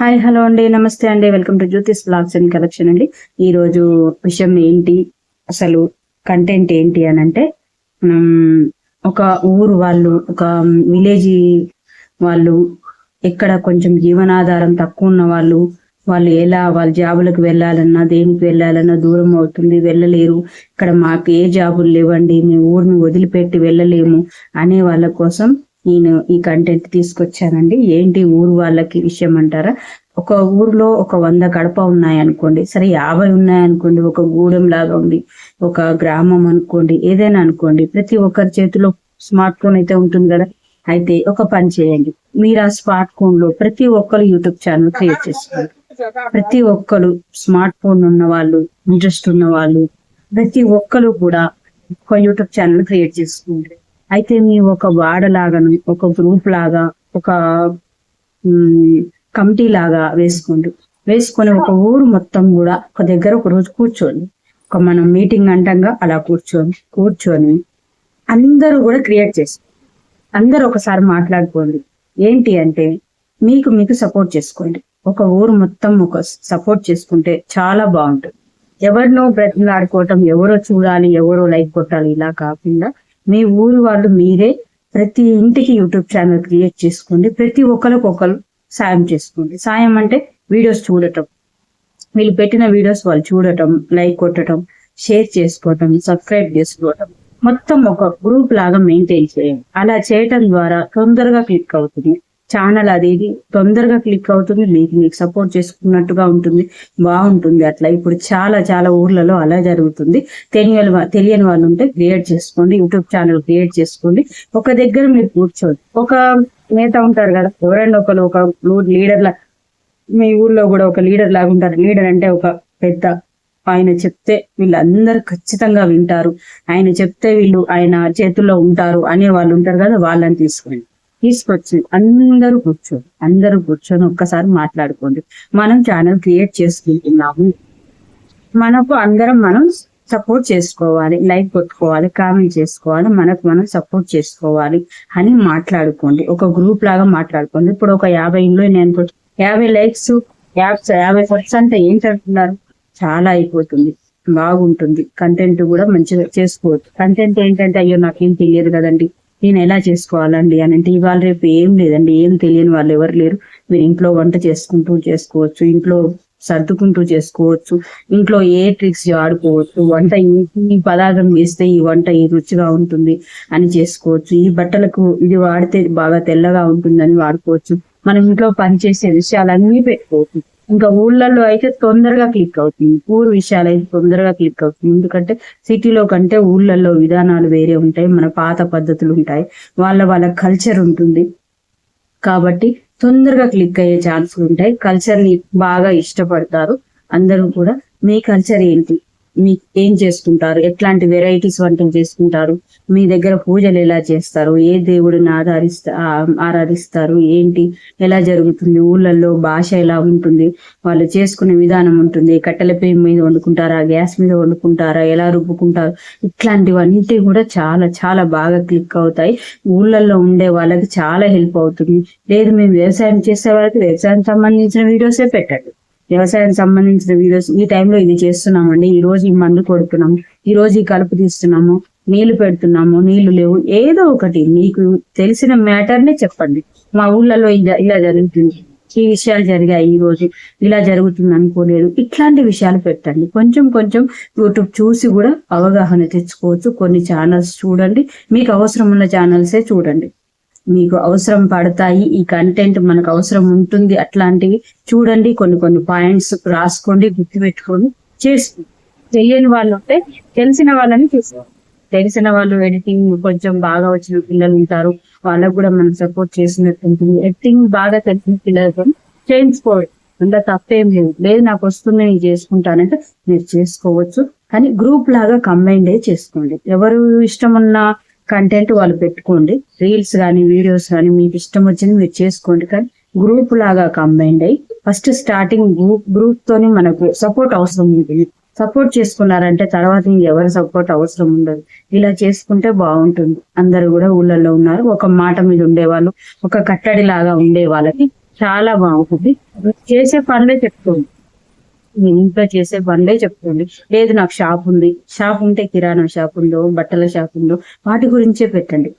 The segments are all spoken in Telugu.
హాయ్ హలో అండి. నమస్తే అండి. Welcome to Jyothish blogs and collection అండి. ఈ రోజు విషయం ఏంటి? అసలు కంటెంట్ ఏంటి అని అంటే ఒక ఊరు వాళ్ళు ఒక విలేజ్ వాళ్ళు ఎక్కడ కొంచెం జీవనాధారం తక్కువ ఉన్న వాళ్ళు వాళ్ళు ఎలా వాళ్ళ జాబులకు వెళ్ళాలన్నా దేనికి వెళ్ళాలన్నా దూరం అవుతుంది వెళ్ళలేరు. ఇక్కడ మాకు ఏ జాబులు లేవండి మేము ఊరిని వదిలిపెట్టి వెళ్ళలేము అనే వాళ్ళ కోసం నేను ఈ కంటెంట్ తీసుకొచ్చానండి. ఏంటి ఊరు వాళ్ళకి విషయం అంటారా? ఒక ఊర్లో ఒక వంద గడప ఉన్నాయనుకోండి సరే యాభై ఉన్నాయనుకోండి ఒక గూడెం లాగా ఉంది ఒక గ్రామం అనుకోండి ఏదైనా అనుకోండి ప్రతి ఒక్కరి చేతిలో స్మార్ట్ ఫోన్ అయితే ఉంటుంది కదా? అయితే ఒక పని చేయండి. మీరు ఆ స్మార్ట్ ఫోన్లో ప్రతి ఒక్కరు యూట్యూబ్ ఛానల్ క్రియేట్ చేసుకోండి. ప్రతి ఒక్కరు స్మార్ట్ ఫోన్ ఉన్న వాళ్ళు ఇంట్రెస్ట్ ఉన్న వాళ్ళు ప్రతి ఒక్కరు కూడా ఒక యూట్యూబ్ ఛానల్ క్రియేట్ చేసుకుంటారు అయితే మీ ఒక వాడ లాగాను ఒక గ్రూప్ లాగా ఒక కమిటీ లాగా వేసుకోండి వేసుకొని ఒక ఊరు మొత్తం కూడా ఒక దగ్గర ఒక రోజు కూర్చోండి ఒక మనం మీటింగ్ అంటంగా అలా కూర్చొని కూర్చొని అందరూ కూడా క్రియేట్ చేసి అందరూ ఒకసారి మాట్లాడుకోండి. ఏంటి అంటే మీకు మీకు సపోర్ట్ చేసుకోండి. ఒక ఊరు మొత్తం ఒక సపోర్ట్ చేసుకుంటే చాలా బాగుంటుంది. ఎవరినో బ్రతిలాడుకోవటం ఎవరో చూడాలి ఎవరో లైక్ కొట్టాలి ఇలా కాకుండా మీ ఊరు వాళ్ళు మీరే ప్రతి ఇంటికి యూట్యూబ్ ఛానల్ క్రియేట్ చేసుకోండి. ప్రతి ఒక్కరికి ఒకరు సాయం చేసుకోండి. సాయం అంటే వీడియోస్ చూడటం. వీళ్ళు పెట్టిన వీడియోస్ వాళ్ళు చూడటం లైక్ కొట్టడం షేర్ చేసుకోవటం సబ్స్క్రైబ్ చేసుకోవటం. మొత్తం ఒక గ్రూప్ లాగా మెయింటైన్ చేయండి. అలా చేయటం ద్వారా తొందరగా క్లిక్ అవుతుంది. ఛానల్ అది ఇది తొందరగా క్లిక్ అవుతుంది మీకు మీకు సపోర్ట్ చేసుకున్నట్టుగా ఉంటుంది బాగుంటుంది అట్లా. ఇప్పుడు చాలా చాలా ఊర్లలో అలా జరుగుతుంది. తెలియని తెలియని వాళ్ళు ఉంటే క్రియేట్ చేసుకోండి యూట్యూబ్ ఛానల్ క్రియేట్ చేసుకోండి. ఒక దగ్గర మీరు కూర్చోండి. ఒక నేత ఉంటారు కదా ఎవరైనా ఒకరు ఒక లీడర్ లా మీ ఊర్లో కూడా ఒక లీడర్ లాగా ఉంటారు. లీడర్ అంటే ఒక పెద్ద ఆయన చెప్తే వీళ్ళందరూ ఖచ్చితంగా వింటారు. ఆయన చెప్తే వీళ్ళు ఆయన చేతుల్లో ఉంటారు అనే వాళ్ళు ఉంటారు కదా వాళ్ళని తీసుకోండి. తీసుకొచ్చి అందరూ కూర్చోండి అందరూ కూర్చొని ఒక్కసారి మాట్లాడుకోండి. మనం ఛానల్ క్రియేట్ చేసుకుంటున్నాము. మనకు అందరం మనం సపోర్ట్ చేసుకోవాలి లైక్ కొట్టుకోవాలి కామెంట్ చేసుకోవాలి మనకు మనం సపోర్ట్ చేసుకోవాలి అని మాట్లాడుకోండి. ఒక గ్రూప్ లాగా మాట్లాడుకోండి. ఇప్పుడు ఒక యాభై ఇంట్లో నేను యాభై లైక్స్ యాభై పర్సెంట్ ఏంటంటున్నారు? చాలా అయిపోతుంది. బాగుంటుంది. కంటెంట్ కూడా మంచిగా చేసుకోవచ్చు. కంటెంట్ ఏంటంటే అయ్యో నాకేం తెలియదు కదండి. నేను ఎలా చేసుకోవాలండి అని అంటే ఇవాళ రేపు ఏం లేదండి ఏం తెలియని వాళ్ళు ఎవరు లేరు. మీరు ఇంట్లో వంట చేసుకుంటూ చేసుకోవచ్చు ఇంట్లో సర్దుకుంటూ చేసుకోవచ్చు ఇంట్లో ఏ ట్రిక్స్ ఆడుకోవచ్చు వంట ఈ పదార్థం వేస్తే ఈ వంట ఈ రుచిగా ఉంటుంది అని చేసుకోవచ్చు. ఈ బట్టలకు ఇది వాడితే బాగా తెల్లగా ఉంటుందని వాడుకోవచ్చు. మనం ఇంట్లో పనిచేసే విషయాలన్నీ పెట్టుకోవచ్చు. ఇంకా ఊళ్ళల్లో అయితే తొందరగా క్లిక్ అవుతుంది. ఊరు విషయాలు అయితే తొందరగా క్లిక్ అవుతుంది. ఎందుకంటే సిటీలో కంటే ఊళ్ళల్లో విధానాలు వేరే ఉంటాయి. మన పాత పద్ధతులు ఉంటాయి. వాళ్ళ వాళ్ళ కల్చర్ ఉంటుంది. కాబట్టి తొందరగా క్లిక్ అయ్యే ఛాన్స్ ఉంటాయి. కల్చర్ని బాగా ఇష్టపడతారు. అందరూ కూడా మీ కల్చర్ ఏంటి? మీ ఏం చేసుకుంటారు ఎట్లాంటి వెరైటీస్ వంటలు చేసుకుంటారు? మీ దగ్గర పూజలు ఎలా చేస్తారు? ఏ దేవుడిని ఆధారిస్తా ఆరాధిస్తారు? ఏంటి? ఎలా జరుగుతుంది? ఊళ్ళల్లో భాష ఎలా ఉంటుంది? వాళ్ళు చేసుకునే విధానం ఉంటుంది. కట్టెల పొయ్యి మీద వండుకుంటారా? గ్యాస్ మీద వండుకుంటారా? ఎలా రుబ్బుకుంటారు? ఇట్లాంటివన్నీ కూడా చాలా చాలా బాగా క్లిక్ అవుతాయి. ఊళ్ళల్లో ఉండే వాళ్ళకి చాలా హెల్ప్ అవుతుంది. లేదు మేము వ్యవసాయం చేసే వాళ్ళకి వ్యవసాయం సంబంధించిన వీడియోసే పెట్టండి. వ్యవసాయం సంబంధించిన వీడియోస్ ఈ టైంలో ఇది చేస్తున్నామండి. ఈ రోజు ఈ మందు కొడుతున్నాము. ఈ రోజు ఈ కలుపు తీస్తున్నాము. నీళ్ళు పెడుతున్నాము. నీళ్ళు లేవు. ఏదో ఒకటి మీకు తెలిసిన మ్యాటర్ నే చెప్పండి. మా ఊళ్ళలో ఇలా జరుగుతుంది. ఈ విషయాలు జరిగాయి ఈ రోజు. ఇలా జరుగుతుంది అనుకోలేదు. ఇట్లాంటి విషయాలు పెట్టండి. కొంచెం కొంచెం యూట్యూబ్ చూసి కూడా అవగాహన తెచ్చుకోవచ్చు. కొన్ని ఛానల్స్ చూడండి. మీకు అవసరం ఉన్న ఛానల్సే చూడండి. మీకు అవసరం పడతాయి ఈ కంటెంట్ మనకు అవసరం ఉంటుంది అట్లాంటివి చూడండి కొన్ని కొన్ని పాయింట్స్ రాసుకోండి గుర్తుపెట్టుకోండి చేసుకోండి. తెలియని వాళ్ళు ఉంటే తెలిసిన వాళ్ళని తీసుకోండి. తెలిసిన వాళ్ళు ఎడిటింగ్ కొంచెం బాగా వచ్చిన పిల్లలు ఉంటారు వాళ్ళకు కూడా మనం సపోర్ట్ చేసినట్టు ఉంటుంది. ఎడిటింగ్ బాగా తెలిసిన పిల్లలతో చేయించుకోవచ్చు అంత తప్పేం లేదు. లేదు నాకు వస్తుంది నేను చేసుకుంటానంటే మీరు చేసుకోవచ్చు. కానీ గ్రూప్ లాగా కంబైన్డే చేసుకోండి. ఎవరు ఇష్టం ఉన్నా కంటెంట్ వాళ్ళు పెట్టుకోండి. రీల్స్ కానీ వీడియోస్ కానీ మీకు ఇష్టం వచ్చింది మీరు చేసుకోండి. కానీ గ్రూప్ లాగా కంబైండ్ అయ్యి ఫస్ట్ స్టార్టింగ్ గ్రూప్ గ్రూప్ తోని మనకు సపోర్ట్ అవసరం ఉంటుంది. సపోర్ట్ చేసుకున్నారంటే తర్వాత ఎవరి సపోర్ట్ అవసరం ఉండదు. ఇలా చేసుకుంటే బాగుంటుంది. అందరు కూడా ఊళ్ళల్లో ఉన్నారు. ఒక మాట మీద ఉండేవాళ్ళు ఒక కట్టడి లాగా ఉండే వాళ్ళకి చాలా బాగుంటుంది. చేసే పనులే చెప్తుంది. ఇంట్లో చేసే పనులే చెప్తుంది. లేదు నాకు షాప్ ఉంది. షాప్ ఉంటే కిరాణం షాప్ ఉందో బట్టల షాప్ ఉందో వాటి గురించే పెట్టండి.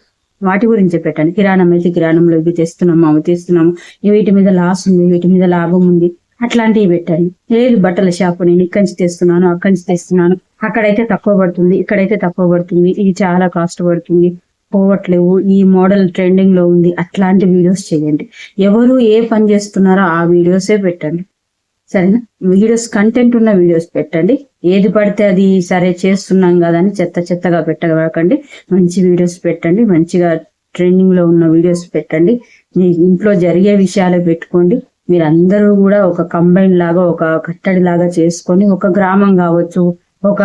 వాటి గురించే పెట్టండి. కిరాణం అయితే కిరాణంలో ఇవి తెస్తున్నాము అవి తెస్తున్నాము. వీటి మీద లాస్ ఉంది వీటి మీద లాభం ఉంది. అట్లాంటివి పెట్టండి. లేదు బట్టల షాప్ నేను ఇక్కడి నుంచి తెస్తున్నాను అక్కడి నుంచి తెస్తున్నాను. అక్కడైతే తక్కువ పడుతుంది ఇక్కడైతే తక్కువ పడుతుంది. ఇది చాలా కాస్ట్ పడుతుంది. పోవట్లేవు. ఈ మోడల్ ట్రెండింగ్లో ఉంది. అట్లాంటి వీడియోస్ చేయండి. ఎవరు ఏ పని చేస్తున్నారో ఆ వీడియోసే పెట్టండి. సరేనా? వీడియోస్ కంటెంట్ ఉన్న వీడియోస్ పెట్టండి. ఏది పడితే అది సరే చేస్తున్నాం కదా అని చెత్త చెత్తగా పెట్టకండి మంచి వీడియోస్ పెట్టండి. మంచిగా ట్రెండింగ్లో ఉన్న వీడియోస్ పెట్టండి. మీ ఇంట్లో జరిగే విషయాలు పెట్టుకోండి. మీరందరూ కూడా ఒక కంబైన్ లాగా ఒక కట్టడి లాగా చేసుకొని ఒక గ్రామం కావచ్చు ఒక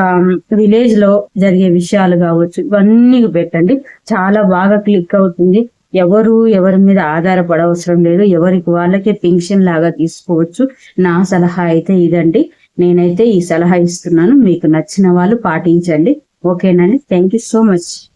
విలేజ్లో జరిగే విషయాలు కావచ్చు ఇవన్నీ పెట్టండి. చాలా బాగా క్లిక్ అవుతుంది. ఎవరు ఎవరి మీద ఆధారపడవసరం లేదు. ఎవరికి వాళ్ళకే పెన్షన్ లాగా తీసుకోవచ్చు. నా సలహా అయితే ఇదండి. నేనైతే ఈ సలహా ఇస్తున్నాను. మీకు నచ్చిన వాళ్ళు పాటించండి. ఓకేనండి. Thank you so much.